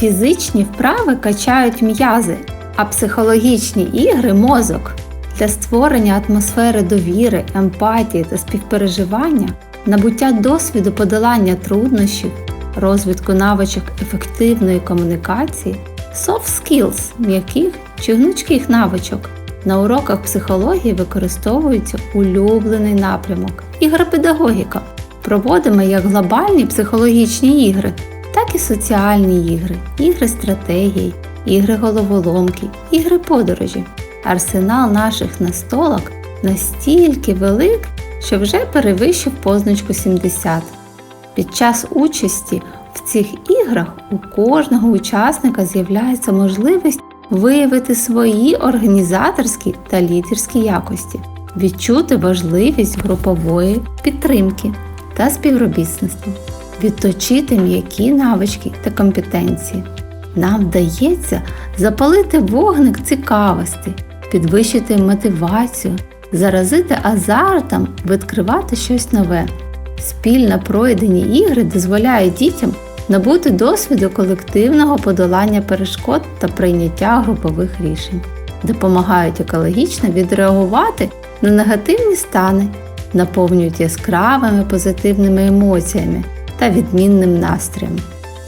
Фізичні вправи качають м'язи, а психологічні ігри мозок. Для створення атмосфери довіри, емпатії та співпереживання, набуття досвіду подолання труднощів, розвитку навичок ефективної комунікації, soft skills м'яких чи гнучких навичок. На уроках психології використовується улюблений напрямок ігропедагогіка. Проводимо як глобальні психологічні ігри, і соціальні ігри, ігри стратегії, ігри головоломки, ігри подорожі. Арсенал наших настолок настільки велик, що вже перевищив позначку 70. Під час участі в цих іграх у кожного учасника з'являється можливість виявити свої організаторські та лідерські якості, відчути важливість групової підтримки та співробітництва, відточити м'які навички та компетенції. Нам вдається запалити вогник цікавості, підвищити мотивацію, заразити азартом, відкривати щось нове. Спільно пройдені ігри дозволяють дітям набути досвіду колективного подолання перешкод та прийняття групових рішень, допомагають екологічно відреагувати на негативні стани, наповнюють яскравими позитивними емоціями та відмінним настроєм.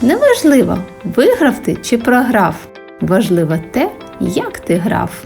Неважливо, виграв ти чи програв, важливо те, як ти грав.